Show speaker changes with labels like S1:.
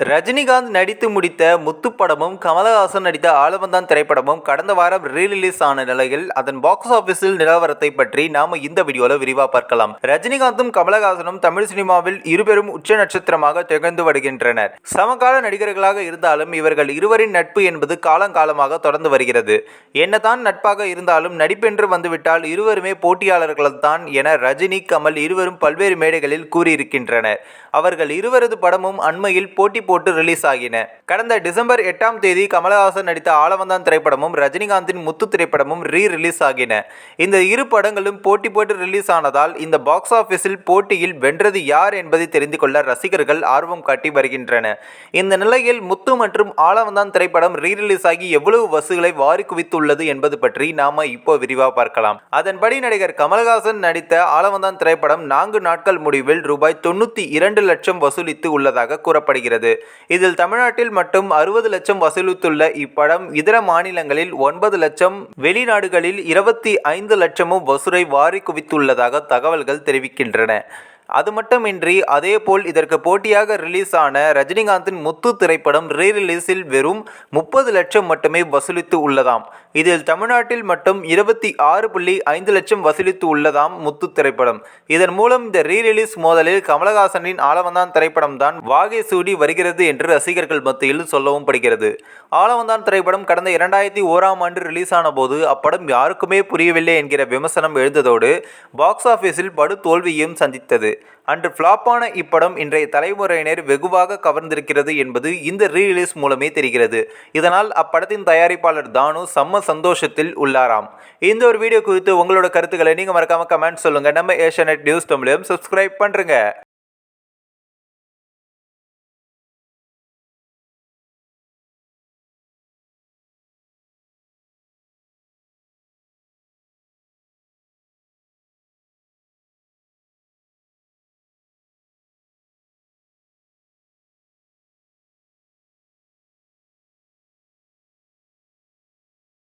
S1: ரஜினிகாந்த் நடித்து முடித்த முத்து படமும் கமலஹாசன் நடித்த ஆலவந்தான் திரைப்படமும் கடந்த வாரம் ரீரிலீஸ் ஆன நிலையில் அதன் பாக்ஸ் ஆபீஸில் நிலவரத்தை பற்றி நாம இந்த வீடியோவில் விரிவா பார்க்கலாம். ரஜினிகாந்தும் கமலஹாசனும் தமிழ் சினிமாவில் இருபெரும் உச்ச நட்சத்திரமாக திகழ்ந்து வருகின்றனர். சமகால நடிகர்களாக இருந்தாலும் இவர்கள் இருவரின் நட்பு என்பது காலங்காலமாக தொடர்ந்து வருகிறது. என்னதான் நட்பாக இருந்தாலும் நடிப்பென்று வந்துவிட்டால் இருவருமே போட்டியாளர்கள் தான் என ரஜினி கமல் இருவரும் பல்வேறு மேடைகளில் கூறியிருக்கின்றனர். அவர்கள் இருவரது படமும் அண்மையில் போட்டி போட்டு ரிலீஸ் ஆகின. கடந்த டிசம்பர் எட்டாம் தேதி கமலஹாசன் நடித்த ஆலவந்தான் திரைப்படமும் ரஜினிகாந்தின் முத்து திரைப்படமும் ரீ ரிலீஸ் ஆகின. இந்த இரு படங்களும் போட்டி போட்டு ரிலீஸ் ஆனதால் இந்த பாக்ஸ் ஆபீஸில் போட்டியில் வென்றது யார் என்பதை தெரிந்து கொள்ள ரசிகர்கள் ஆர்வம் காட்டி வருகின்றன. இந்த நிலையில் முத்து மற்றும் ஆலவந்தான் திரைப்படம் ரீ ரிலீஸ் ஆகி எவ்வளவு வசூலை வாரி குவித்துள்ளது என்பது பற்றி நாம இப்போ விரிவாக பார்க்கலாம். அதன்படி நடிகர் கமலஹாசன் நடித்த ஆலவந்தான் திரைப்படம் நான்கு நாட்கள் முடிவில் ரூபாய் தொண்ணூற்றி இரண்டு லட்சம் வசூலித்து உள்ளதாக கூறப்படுகிறது. இதில் தமிழ்நாட்டில் மட்டும் அறுபது லட்சம் வசூலித்துள்ள இப்படம் இதர மாநிலங்களில் ஒன்பது லட்சம் வெளிநாடுகளில் இருபத்தி ஐந்து லட்சமும் வசூலை வாரி குவித்துள்ளதாக தகவல்கள் தெரிவிக்கின்றன. அது மட்டுமின்றி அதேபோல் இதற்கு போட்டியாக ரிலீஸ் ஆன ரஜினிகாந்தின் முத்து திரைப்படம் ரீ ரிலீஸில் வெறும் முப்பது லட்சம் மட்டுமே வசூலித்து உள்ளதாம். இதில் தமிழ்நாட்டில் மட்டும் இருபத்தி ஆறு புள்ளி ஐந்து லட்சம் வசூலித்து உள்ளதாம் முத்து திரைப்படம். இதன் மூலம் இந்த ரீ ரிலீஸ் மோதலில் கமலஹாசனின் ஆலவந்தான் திரைப்படம் தான் வாகை சூடி வருகிறது என்று ரசிகர்கள் மத்தியில் சொல்லவும் படுகிறது. ஆலவந்தான் திரைப்படம் கடந்த இரண்டாயிரத்தி ஓராம் ஆண்டு ரிலீஸ் ஆன போது அப்படம் யாருக்குமே புரியவில்லை என்கிற விமர்சனம் எழுந்ததோடு பாக்ஸ் ஆஃபீஸில் படு தோல்வியையும் சந்தித்தது. அன்று ஃப்ளாப்பான இப்படம் இன்றைய தலைமுறையினர் வெகுவாக கவர்ந்திருக்கிறது என்பது இந்த ரீரிலீஸ் மூலமே தெரிகிறது. இதனால் அப்படத்தின் தயாரிப்பாளர் தானு செம்ம சந்தோஷத்தில் உள்ளாராம். இந்த ஒரு வீடியோ குறித்து உங்களோட கருத்துக்களை நீங்கள் மறக்காம கமெண்ட் சொல்லுங்கள் நம்ம ஏஷியானெட் நியூஸ் தமிழையும் சப்ஸ்கிரைப் பண்ணுறங்க